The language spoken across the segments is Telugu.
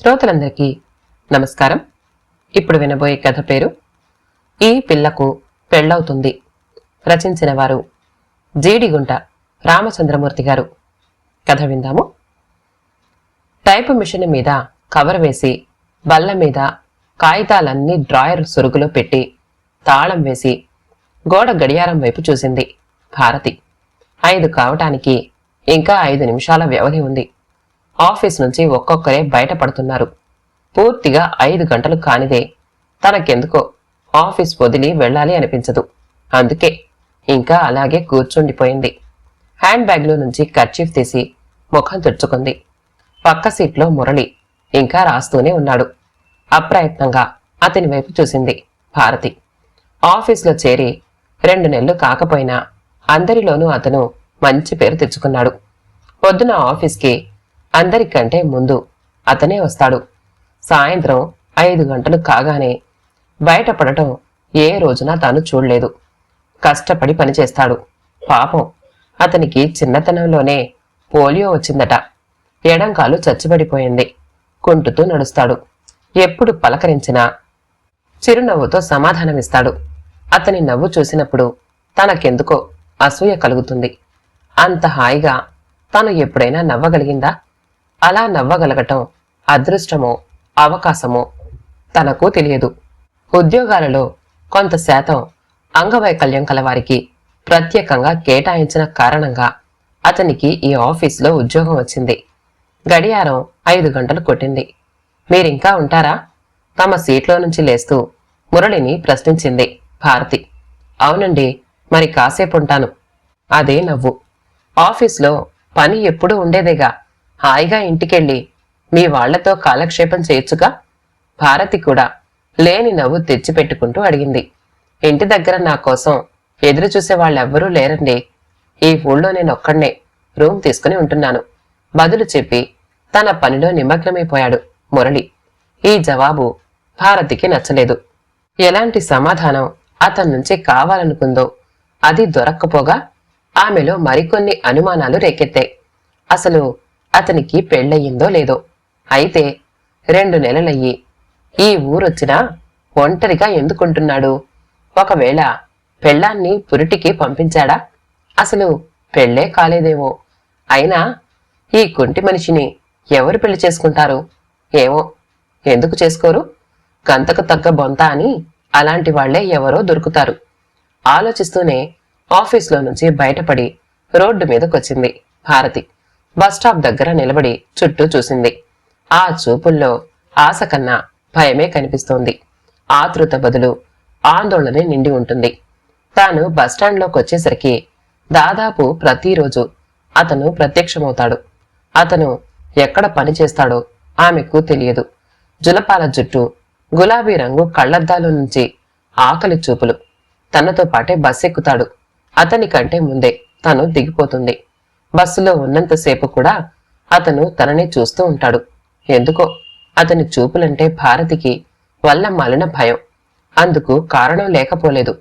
శ్రోతలందరికీ నమస్కారం. ఇప్పుడు వినబోయే కథ పేరు ఈ పిల్లకు పెళ్ళవుతుంది. రచించిన వారు జీడిగుంట రామచంద్రమూర్తి గారు. కథ విందాము. టైప్ మిషన్ మీద కవర్ వేసి బల్ల మీద కాగితాలన్నీ డ్రాయర్ సొరుగులో పెట్టి తాళం వేసి గోడ గడియారం వైపు చూసింది భారతి. ఐదు కావటానికి ఇంకా ఐదు నిమిషాల వ్యవధి ఉంది. ఆఫీస్ నుంచి ఒక్కొక్కరే బయటపడుతున్నారు. పూర్తిగా ఐదు గంటలు కానిదే. తనకెందుకో ఆఫీస్ వదిలి వెళ్ళాలి అనిపించదు. అందుకే ఇంకా అలాగే కూర్చుండిపోయింది. హ్యాండ్ బ్యాగ్లో నుంచి కర్చీఫ్ తీసి ముఖం తుడుచుకుంది. పక్క సీట్లో మురళి ఇంకా రాస్తూనే ఉన్నాడు. అప్రయత్నంగా అతని వైపు చూసింది భారతి. ఆఫీస్లో చేరి రెండు నెలలు కాకపోయినా అందరిలోనూ అతను మంచి పేరు తెచ్చుకున్నాడు. పొద్దున ఆఫీస్కి అందరికంటే ముందు అతనే వస్తాడు. సాయంత్రం ఐదు గంటలు కాగానే బయటపడటం ఏ రోజున తాను చూడలేదు. కష్టపడి పనిచేస్తాడు. పాపం అతనికి చిన్నతనంలోనే పోలియో వచ్చిందట. ఎడంకాలు చచ్చిపడిపోయింది. కుంటుతూ నడుస్తాడు. ఎప్పుడు పలకరించినా చిరునవ్వుతో సమాధానమిస్తాడు. అతని నవ్వు చూసినప్పుడు తనకెందుకో అసూయ కలుగుతుంది. అంత హాయిగా తాను ఎప్పుడైనా నవ్వగలిగిందా? అలా నవ్వగలగటం అదృష్టమో అవకాశమో తనకు తెలియదు. ఉద్యోగాలలో కొంత శాతం అంగవైకల్యం కలవారికి ప్రత్యేకంగా కేటాయించిన కారణంగా అతనికి ఈ ఆఫీసులో ఉద్యోగం వచ్చింది. గడియారం ఐదు గంటలు కొట్టింది. మీరింకా ఉంటారా? తమ సీట్లో నుంచి లేస్తూ మురళిని ప్రశ్నించింది భారతి. అవునండి మరి కాసేపు ఉంటాను అదే నవ్వు. ఆఫీస్లో పని ఎప్పుడూ ఉండేదేగా? హాయిగా ఇంటికెళ్ళి మీ వాళ్ళతో కాలక్షేపం చేయొచ్చుగా భారతి కూడా లేని నవ్వు తెచ్చిపెట్టుకుంటూ అడిగింది. ఇంటి దగ్గర నా కోసం ఎదురు చూసే వాళ్ళెవ్వరూ లేరండి. ఈ ఊళ్ళో నేను ఒక్కడనే రూమ్ తీసుకుని ఉంటున్నాను. బదులు చెప్పి తన పనిలో నిమగ్నమైపోయాడు మురళి. ఈ జవాబు భారతికి నచ్చలేదు. ఎలాంటి సమాధానం అతని నుంచి కావాలనుకుందో అది దొరక్కపోగా ఆమెలో మరికొన్ని అనుమానాలు రేకెత్తాయి. అసలు అతనికి పెళ్ళయిందో లేదో. అయితే రెండు నెలలయ్యి. ఈ ఊరొచ్చినా ఒంటరిగా ఎందుకుంటున్నాడు? ఒకవేళ పెళ్ళాన్ని పురిటికి పంపించాడా? అసలు పెళ్ళే కాలేదేమో. అయినా ఈ కుంటి మనిషిని ఎవరు పెళ్ళి చేసుకుంటారు? ఏమో. ఎందుకు చేసుకోరు? గంతకు తగ్గ బొంత అని అలాంటి వాళ్ళే ఎవరో దొరుకుతారు. ఆలోచిస్తూనే ఆఫీస్లో నుంచి బయటపడి రోడ్డు మీదకొచ్చింది భారతి. బస్ స్టాప్ దగ్గర నిలబడి చుట్టూ చూసింది. ఆ చూపుల్లో ఆశ కన్నా భయమే కనిపిస్తోంది. ఆతృత బదులు ఆందోళనే నిండి ఉంటుంది. తాను బస్టాండ్లోకి వచ్చేసరికి దాదాపు ప్రతిరోజు అతను ప్రత్యక్షమవుతాడు. అతను ఎక్కడ పని చేస్తాడో ఆమెకు తెలియదు. జులపాల జుట్టు గులాబీ రంగు కళ్ళద్దాల నుంచి ఆకలి చూపులు. తనతో పాటే బస్సెక్కుతాడు. అతని కంటే ముందే తను దిగిపోతుంది. బస్సులో ఉన్నంతసేపు కూడా అతను తనని చూస్తూ ఉంటాడు. ఎందుకో? అతని చూపులంటే భారతికి వల్ల మలిన భయం. అందుకు కారణం లేకపోలేదు.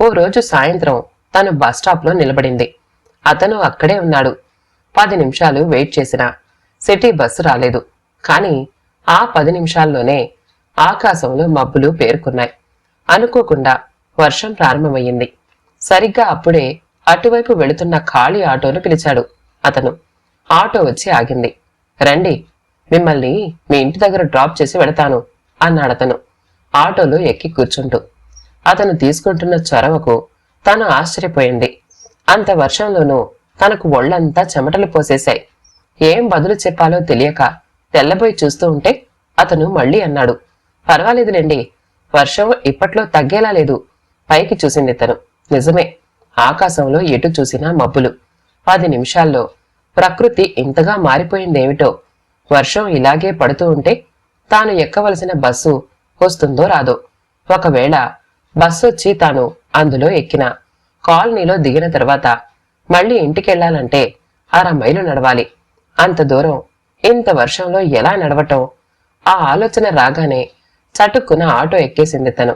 ఓ రోజు సాయంత్రం తను బస్ నిలబడింది. అతను అక్కడే ఉన్నాడు. పది నిమిషాలు వెయిట్ చేసినా సిటీ బస్సు రాలేదు. కానీ ఆ పది నిమిషాల్లోనే ఆకాశంలో మబ్బులు పేరుకున్నాయి. అనుకోకుండా వర్షం ప్రారంభమయ్యింది. సరిగ్గా అప్పుడే అటువైపు వెళుతున్న ఖాళీ ఆటోను పిలిచాడు. అతను ఆటో వచ్చి ఆగింది. రండి మిమ్మల్ని మీ ఇంటి దగ్గర డ్రాప్ చేసి వెళతాను అన్నాడతను ఆటోలో ఎక్కి కూర్చుంటూ. అతను తీసుకుంటున్న చొరవకు తను ఆశ్చర్యపోయింది. అంత వర్షంలోనూ తనకు ఒళ్ళంతా చెమటలు పోసేశాయి. ఏం బదులు చెప్పాలో తెలియక తెల్లబోయి చూస్తూ ఉంటే అతను మళ్ళీ అన్నాడు. పర్వాలేదులేండి వర్షం ఇప్పట్లో తగ్గేలా లేదు. పైకి చూసింది తను. నిజమే. ఆకాశంలో ఎటు చూసినా మబ్బులు. పది నిమిషాల్లో ప్రకృతి ఇంతగా మారిపోయిందేమిటో. వర్షం ఇలాగే పడుతూ ఉంటే తాను ఎక్కవలసిన బస్సు వస్తుందో రాదో. ఒకవేళ బస్సు వచ్చి తాను అందులో ఎక్కిన కాలనీలో దిగిన తర్వాత మళ్ళీ ఇంటికెళ్ళాలంటే అర మైలు నడవాలి. అంత దూరం ఇంత వర్షంలో ఎలా నడవటం? ఆ ఆలోచన రాగానే చటుక్కున ఆటో ఎక్కేసింది తను.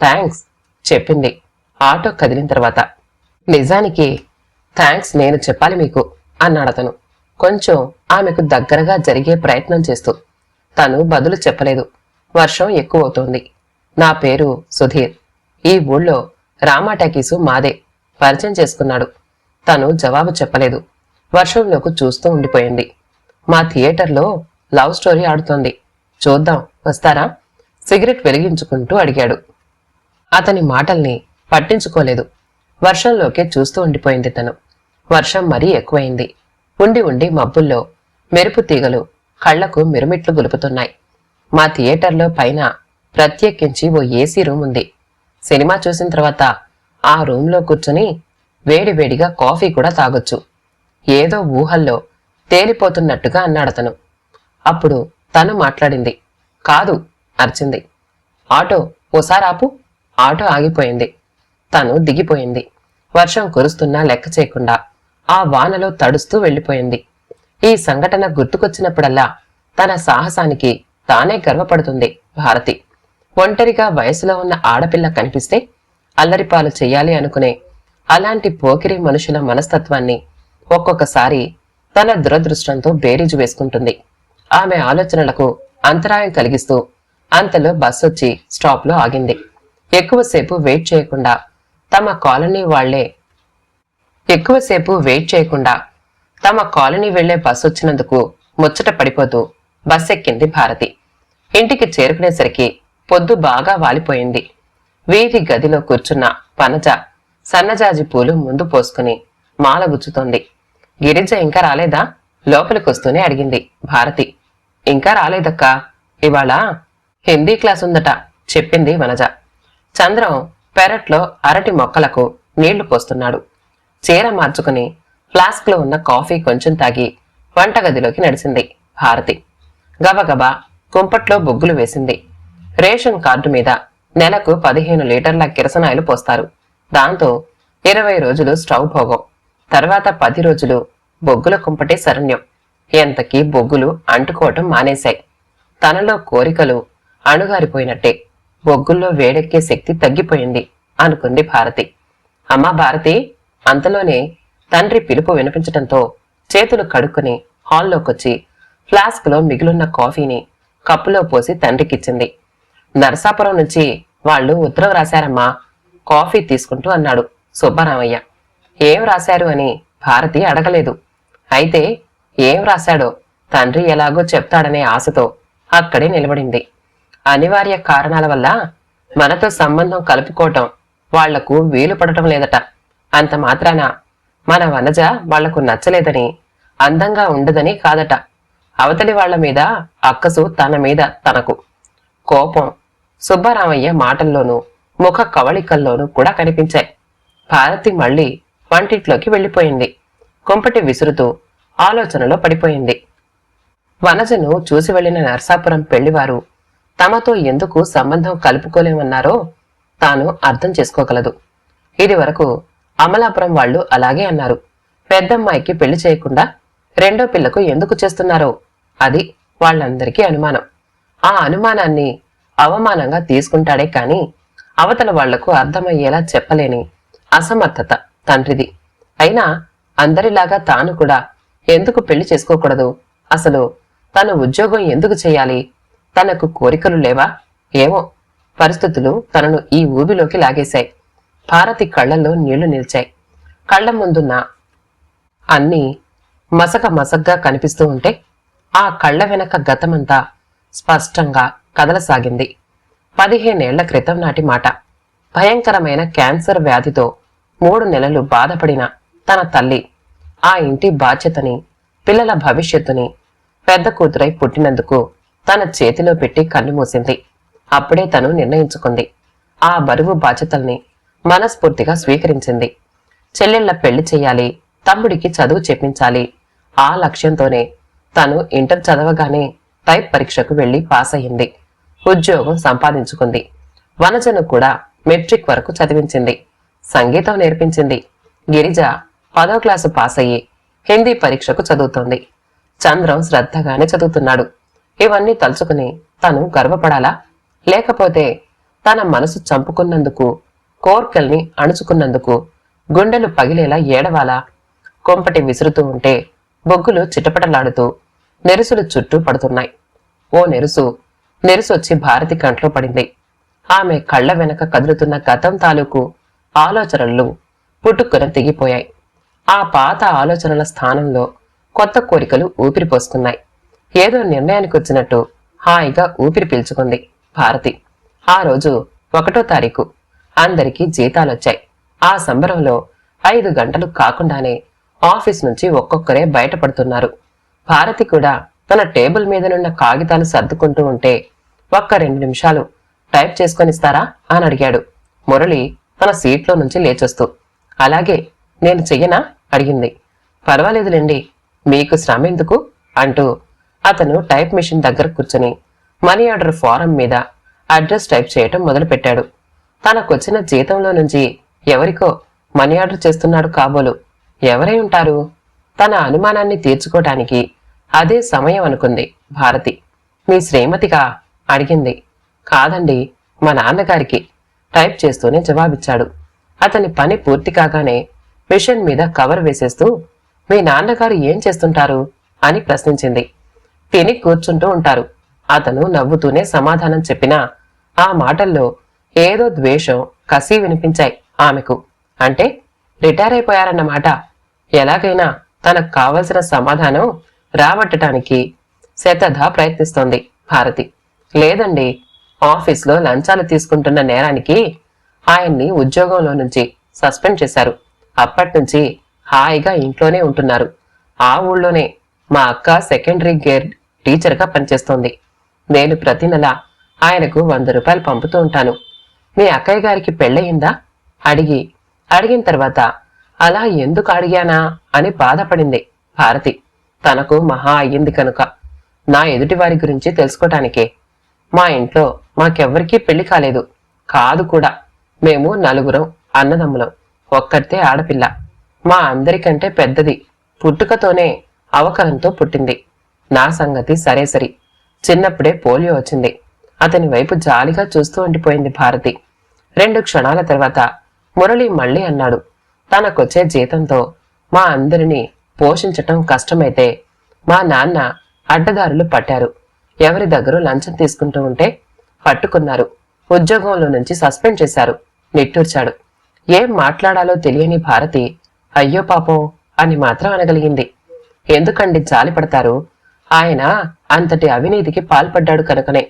థ్యాంక్స్ చెప్పింది. ఆటో కదిలిన తర్వాత నిజానికి థ్యాంక్స్ నేను చెప్పాలి మీకు అన్నాడతను కొంచెం ఆమెకు దగ్గరగా జరిగే ప్రయత్నం చేస్తూ తను బదులు చెప్పలేదు. వర్షం ఎక్కువ అవుతోంది నా పేరు సుధీర్. ఈ ఊళ్ళో రామా టాకీసు మాదే. పరిచయం చేసుకున్నాడు. తను జవాబు చెప్పలేదు. వర్షంలోకి చూస్తూ ఉండిపోయింది. మా థియేటర్లో లవ్ స్టోరీ ఆడుతోంది. చూద్దాం వస్తారా? సిగరెట్ వెలిగించుకుంటూ అడిగాడు. అతని మాటల్ని పట్టించుకోలేదు. వర్షంలోకే చూస్తూ ఉండిపోయింది తను. వర్షం మరీ ఎక్కువైంది. ఉండి ఉండి మబ్బుల్లో మెరుపు తీగలు కళ్ళకు మిరుమిట్లు గులుపుతున్నాయి. మా థియేటర్లో పైన ప్రత్యేకించి ఓ ఏసీ రూమ్ ఉంది. సినిమా చూసిన తర్వాత ఆ రూమ్లో కూర్చుని వేడివేడిగా కాఫీ కూడా తాగొచ్చు. ఏదో ఊహల్లో తేలిపోతున్నట్టుగా అన్నాడతను అప్పుడు తను మాట్లాడింది. కాదు అరిచింది. ఆటో ఓసారి ఆపు. ఆటో ఆగిపోయింది. తను దిగిపోయింది. వర్షం కురుస్తున్నా లెక్క చేయకుండా ఆ వానలో తడుస్తూ వెళ్ళిపోయింది. ఈ సంఘటన గుర్తుకొచ్చినప్పుడల్లా తన సాహసానికి తానే గర్వపడుతుంది భారతి. ఒంటరిగా వయసులో ఉన్న ఆడపిల్ల కనిపిస్తే అల్లరిపాలు చెయ్యాలి అనుకునే అలాంటి పోకిరి మనుషుల మనస్తత్వాన్ని ఒక్కొక్కసారి తన దురదృష్టంతో బేరీజు వేసుకుంటుంది. ఆమె ఆలోచనలకు అంతరాయం కలిగిస్తూ అంతలో బస్సొచ్చి స్టాప్లో ఆగింది. ఎక్కువసేపు వెయిట్ చేయకుండా తమ కాలనీ వాళ్ళే. ఎక్కువసేపు వెయిట్ చేయకుండా తమ కాలనీ వెళ్ళే బస్ వచ్చినందుకు ముచ్చట పడిపోతూ బస్ ఎక్కింది భారతి. ఇంటికి చేరుకునేసరికి పొద్దు బాగా వాలిపోయింది. వీధి గదిలో కూర్చున్న పనజ సన్నజాజి పూలు ముందు పోసుకుని మాల గుచ్చుతోంది. గిరిజ ఇంకా రాలేదా? లోపలికొస్తూనే అడిగింది భారతి. ఇంకా రాలేదక్కా? ఇవాళ హిందీ క్లాస్ ఉందట చెప్పింది వనజ. చంద్రం పెరట్లో అరటి మొక్కలకు నీళ్ళు పోస్తున్నాడు. చీర మార్చుకుని ఫ్లాస్క్లో ఉన్న కాఫీ కొంచెం తాగి వంటగదిలోకి నడిచింది భారతి గబగబా కుంపట్లో బొగ్గులు వేసింది. రేషన్ కార్డు మీద నెలకు పదిహేను లీటర్ల కిరసనాయిలు పోస్తారు. దాంతో ఇరవై రోజులు స్టవ్ భోగం. తర్వాత పది రోజులు బొగ్గుల కుంపటే శరణ్యం. ఎంతకీ బొగ్గులు అంటుకోవటం మానేశాయి. తనలో కోరికలు అణుగారిపోయినట్టే. బొగ్గుల్లో వేడెక్కే శక్తి తగ్గిపోయింది అనుకుంది భారతి. అమ్మా భారతి అంతలోనే తండ్రి పిలుపు వినిపించటంతో చేతులు కడుక్కుని హాల్లోకొచ్చి ఫ్లాస్క్లో మిగిలిన కాఫీని కప్పులో పోసి తండ్రికిచ్చింది. నరసాపురం నుంచి వాళ్ళు ఉత్తరం రాశారమ్మా కాఫీ తీసుకుంటూ అన్నాడు సుబ్బరామయ్య. ఏం రాశారు అని భారతి అడగలేదు. అయితే ఏం రాశాడో తండ్రి ఎలాగో చెప్తాడనే ఆశతో అక్కడే నిలబడింది. అనివార్య కారణాల వల్ల మనతో సంబంధం కలుపుకోవటం వాళ్ళకు వీలు పడటం లేదట. అంత మాత్రాన మన వనజ వాళ్ళకు నచ్చలేదని అందంగా ఉండదని కాదట. అవతలి వాళ్ళ మీద అక్కసు తన మీద తనకు. కోపం సుబ్బరామయ్య మాటల్లోనూ ముఖ కవళికల్లోనూ కూడా కనిపించాయి. భారతి మళ్ళీ వంటింట్లోకి వెళ్ళిపోయింది. కుంపటి విసురుతూ ఆలోచనలో పడిపోయింది. వనజను చూసి వెళ్ళిన నర్సాపురం పెళ్ళివారు తమతో ఎందుకు సంబంధం కలుపుకోలేమన్నారో తాను అర్థం చేసుకోగలదు. ఇది వరకు అమలాపురం వాళ్ళు అలాగే అన్నారు. పెద్దమ్మాయికి పెళ్ళి చేయకుండా రెండో పిల్లకు ఎందుకు చేస్తున్నారో అది వాళ్ళందరికీ అనుమానం. ఆ అనుమానాన్ని అవమానంగా తీసుకుంటాడే కాని అవతల వాళ్ళకు అర్థమయ్యేలా చెప్పలేని అసమర్థత తండ్రిది. అయినా అందరిలాగా తాను కూడా ఎందుకు పెళ్ళి చేసుకోకూడదు? అసలు తను ఉద్యోగం ఎందుకు చేయాలి? తనకు కోరికలు లేవా? ఏమో పరిస్థితులు తనను ఈ ఊబిలోకి లాగేశాయి. భారతి కళ్ళల్లో నీళ్ళు నిలిచాయి. కళ్ళ ముందున్న అన్నీ మసక మసగ్గా కనిపిస్తూ ఉంటే ఆ కళ్ళ వెనక గతమంతా స్పష్టంగా కదలసాగింది. పదిహేనేళ్ళ క్రితం నాటి మాట. భయంకరమైన క్యాన్సర్ వ్యాధితో మూడు నెలలు బాధపడిన తన తల్లి ఆ ఇంటి బాధ్యతని పిల్లల భవిష్యత్తుని పెద్ద కూతురై పుట్టినందుకు తన చేతిలో పెట్టి కన్నుమూసింది అప్పుడే తను నిర్ణయించుకుంది. ఆ బరువు బాధ్యతల్ని మనస్ఫూర్తిగా స్వీకరించింది. చెల్లెళ్ళ పెళ్ళి చెయ్యాలి తమ్ముడికి చదువు చెప్పించాలి. ఆ లక్ష్యంతోనే తను ఇంటర్ చదవగానే టైప్ పరీక్షకు వెళ్ళి పాస్ అయ్యింది. ఉద్యోగం సంపాదించుకుంది. వనజను కూడా మెట్రిక్ వరకు చదివించింది. సంగీతం నేర్పించింది. గిరిజ పదో క్లాసు పాస్ అయ్యి హిందీ పరీక్షకు చదువుతోంది. చంద్రం శ్రద్ధగానే చదువుతున్నాడు. ఇవన్నీ తలుచుకుని తను గర్వపడాలా? లేకపోతే తన మనసు చంపుకున్నందుకు కోర్కెల్ని అణుచుకున్నందుకు గుండెలు పగిలేలా ఏడవాలా? కొంపటి విసురుతూ ఉంటే బొగ్గులు చిటపటలాడుతూ నెరుసులు చుట్టూ పడుతున్నాయి. ఓ నెరుసు నెరుసొచ్చి భారతి కంట్లో పడింది. ఆమె కళ్ళ వెనక కదులుతున్న గతం తాలూకు ఆలోచనలు పుట్టుక్కున తెగిపోయాయి. ఆ పాత ఆలోచనల స్థానంలో కొత్త కోరికలు ఊపిరిపోస్తున్నాయి. ఏదో నిర్ణయానికి వచ్చినట్టు హాయిగా ఊపిరి పీల్చుకుంది భారతి. ఆ రోజు ఒకటో తారీఖు అందరికీ జీతాలొచ్చాయి. ఆ సంబరంలో ఐదు గంటలు కాకుండానే ఆఫీస్ నుంచి ఒక్కొక్కరే బయటపడుతున్నారు. భారతి కూడా తన టేబుల్ మీదనున్న కాగితాలు సర్దుకుంటూ ఉంటే ఒక్క రెండు నిమిషాలు టైప్ చేసుకొనిస్తారా అని అడిగాడు. మురళి తన సీట్లో నుంచి లేచొస్తూ అలాగే నేను చెయ్యనా? అడిగింది. పర్వాలేదులేండి మీకు శ్రమ ఎందుకు? అంటూ అతను టైప్ మిషన్ దగ్గర కూర్చొని మనీ ఆర్డర్ ఫారం మీద అడ్రస్ టైప్ చేయటం మొదలుపెట్టాడు. తనకొచ్చిన జీతంలో నుంచి ఎవరికో మనీ ఆర్డర్ చేస్తున్నాడు కాబోలు ఎవరై ఉంటారు? తన అనుమానాన్ని తీర్చుకోవటానికి అదే సమయం అనుకుంది భారతి. మీ శ్రీమతిగా? అడిగింది. కాదండి మా నాన్నగారికి టైప్ చేస్తూనే జవాబిచ్చాడు. అతని పని పూర్తి కాగానే మిషన్ మీద కవర్ వేసేస్తూ మీ నాన్నగారు ఏం చేస్తుంటారు? అని ప్రశ్నించింది. తిని కూర్చుంటూ ఉంటారు. అతను నవ్వుతూనే సమాధానం చెప్పినా ఆ మాటల్లో ఏదో ద్వేషం కసి వినిపించాయి ఆమెకు. అంటే రిటైర్ అయిపోయారన్నమాట. ఎలాగైనా తనకు కావలసిన సమాధానం రాబట్టడానికి శతధ ప్రయత్నిస్తోంది భారతి. లేదండి ఆఫీస్లో లంచాలు తీసుకుంటున్న నేరానికి ఆయన్ని ఉద్యోగంలో నుంచి సస్పెండ్ చేశారు. అప్పటినుంచి హాయిగా ఇంట్లోనే ఉంటున్నారు. ఆ ఊళ్ళోనే మా అక్క సెకండరీ గేర్ టీచర్గా పనిచేస్తోంది. నేను ప్రతి నెల ఆయనకు వంద రూపాయలు పంపుతూ ఉంటాను. మీ అక్కయ్య గారికి పెళ్ళయిందా? అడిగి అడిగిన తర్వాత అలా ఎందుకు అడిగానా అని బాధపడింది భారతి. తనకు మహా అయ్యింది కనుక. నా ఎదుటి వారి గురించి తెలుసుకోటానికే. మా ఇంట్లో మాకెవ్వరికీ పెళ్ళి కాలేదు. కాదు కూడా. మేము నలుగురం అన్నదమ్ములం. ఒక్కరితే ఆడపిల్ల. మా అందరికంటే పెద్దది. పుట్టుకతోనే అవకరంతో పుట్టింది. నా సంగతి సరే సరి. చిన్నప్పుడే పోలియో వచ్చింది. అతని వైపు జాలిగా చూస్తూ ఉండిపోయింది భారతి. రెండు క్షణాల తర్వాత మురళి మళ్ళీ అన్నాడు తనకొచ్చే జీతంతో మా అందరినీ పోషించటం కష్టమైతే మా నాన్న అడ్డదారులు పట్టారు. ఎవరి దగ్గర లంచం తీసుకుంటూ ఉంటే పట్టుకున్నారు. ఉద్యోగంలో నుంచి సస్పెండ్ చేశారు. నిట్టూర్చాడు. ఏం మాట్లాడాలో తెలియని భారతి అయ్యో పాపం అని మాత్రం అనగలిగింది. ఎందుకండి జాలి పడతారు? ఆయన అంతటి అవినీతికి పాల్పడ్డాడు కనుకనే.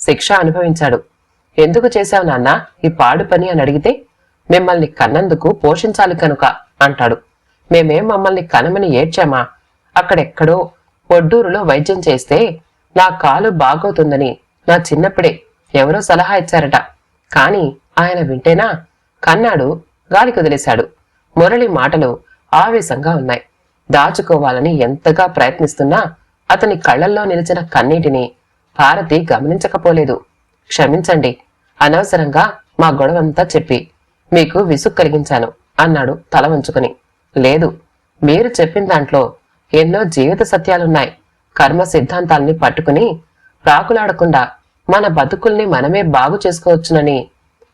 శిక్ష అనుభవించాడు. ఎందుకు చేశావు నాన్న ఈ పాడు పని? అని అడిగితే మిమ్మల్ని కన్నందుకు పోషించాలి కనుక అంటాడు. మేమేం మమ్మల్ని కనమని ఏడ్చామా? అక్కడెక్కడో ఒడ్డూరులో వైద్యం చేస్తే నా కాలు బాగవుతుందని నా చిన్నప్పుడే ఎవరో సలహా ఇచ్చారట. కాని ఆయన వింటేనా? కన్నాడు గాలి కుదిలేశాడు. మురళి మాటలు ఆవేశంగా ఉన్నాయి. దాచుకోవాలని ఎంతగా ప్రయత్నిస్తున్నా అతని కళ్ళల్లో నిలిచిన కన్నీటిని భారతి గమనించకపోలేదు. క్షమించండి. అనవసరంగా మా గొడవంతా చెప్పి మీకు విసుగు కలిగించాను అన్నాడు తల వంచుకుని. లేదు మీరు చెప్పిన దాంట్లో ఎన్నో జీవిత సత్యాలున్నాయి. కర్మ సిద్ధాంతాల్ని పట్టుకుని ప్రాకులాడకుండా మన బతుకుల్ని మనమే బాగు చేసుకోవచ్చునని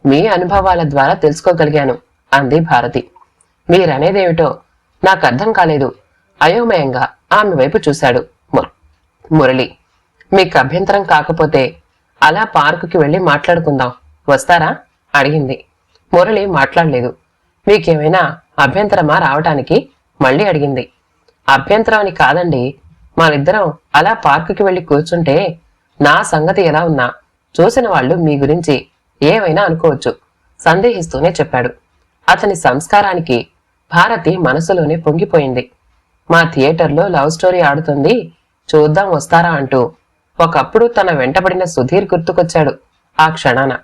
మీ అనుభవాల ద్వారా తెలుసుకోగలిగాను అంది భారతి. మీరనేదేమిటో నాకు అర్థం కాలేదు. అయోమయంగా ఆమె వైపు చూశాడు. మురళి మీకు అభ్యంతరం కాకపోతే అలా పార్కుకి వెళ్ళి మాట్లాడుకుందాం. వస్తారా? అడిగింది. మురళి మాట్లాడలేదు. మీకేమైనా అభ్యంతరమా రావటానికి? మళ్ళీ అడిగింది. అభ్యంతరం అని కాదండి. మనిద్దరం అలా పార్కుకి వెళ్ళి కూర్చుంటే నా సంగతి ఎలా ఉన్నా చూసిన వాళ్ళు మీ గురించి ఏమైనా అనుకోవచ్చు సందేహిస్తూనే చెప్పాడు. అతని సంస్కారానికి భారతి మనసులోనే పొంగిపోయింది. మా థియేటర్లో లవ్ స్టోరీ ఆడుతుంది. చూద్దాం వస్తారా అంటూ ఒకప్పుడు తన వెంటబడిన సుధీర్ గుర్తుకొచ్చాడు ఆ క్షణాన.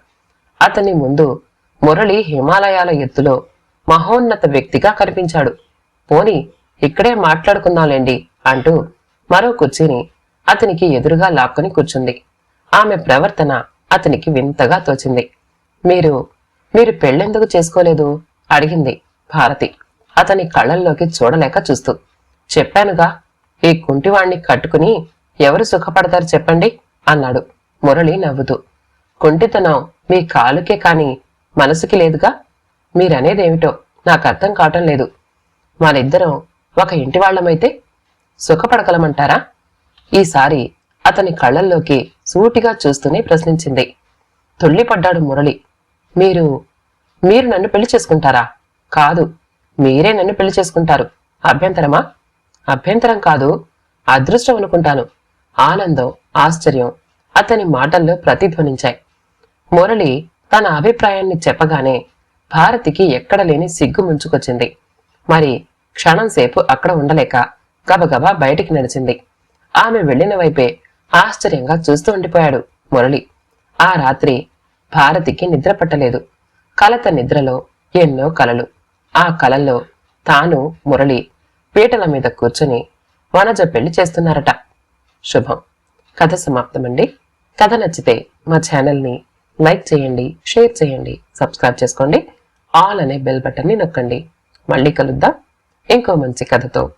అతని ముందు మురళి హిమాలయాల ఎత్తులో మహోన్నత వ్యక్తిగా కనిపించాడు. పోని ఇక్కడే మాట్లాడుకుందాంలేండి అంటూ మరో కుర్చీని అతనికి ఎదురుగా లాక్కొని కూర్చుంది. ఆమె ప్రవర్తన అతనికి వింతగా తోచింది. మీరు మీరు పెళ్ళెందుకు చేసుకోలేదు? అడిగింది భారతి. అతని కళ్ళల్లోకి చూడలేక చూస్తూ. చెప్పానుగా ఈ కుంటివాణ్ణి కట్టుకుని ఎవరు సుఖపడతారు చెప్పండి అన్నాడు. మురళి నవ్వుతూ. కుంటితనం మీ కాలుకే కాని మనసుకి లేదుగా? మీరనేదేమిటో నాకు అర్థం కావటం లేదు. మనిద్దరం ఒక ఇంటి వాళ్ళమైతే సుఖపడగలమంటారా? ఈసారి అతని కళ్ళల్లోకి సూటిగా చూస్తూనే ప్రశ్నించింది. తుళ్ళిపడ్డాడు మురళి. మీరు మీరు నన్ను పెళ్ళి చేసుకుంటారా? కాదు మీరే నన్ను పెళ్ళి చేసుకుంటారు. అభ్యంతరమా? అభ్యంతరం కాదు అదృష్టం అనుకుంటాను. ఆనందం ఆశ్చర్యం అతని మాటల్లో ప్రతిధ్వనించాయి. మురళి తన అభిప్రాయాన్ని చెప్పగానే భారతికి ఎక్కడ లేని సిగ్గు ముంచుకొచ్చింది. మరి క్షణం సేపు అక్కడ ఉండలేక గబగబా బయటికి నడిచింది. ఆమె వెళ్ళిన వైపే ఆశ్చర్యంగా చూస్తూ ఉండిపోయాడు మురళి. ఆ రాత్రి భారతికి నిద్ర పట్టలేదు. కలత నిద్రలో ఎన్నో కలలు. ఆ కలల్లో తాను మురళి పీటల మీద కూర్చుని వనజ పెళ్ళి చేస్తున్నారట. శుభం. కథ సమాప్తమండి. కథ నచ్చితే మా ఛానల్ని లైక్ చేయండి షేర్ చేయండి సబ్స్క్రైబ్ చేసుకోండి. ఆల్ అనే బెల్ బటన్ని నొక్కండి. మళ్ళీ కలుద్దాం. ఇంకో మంచి కథతో.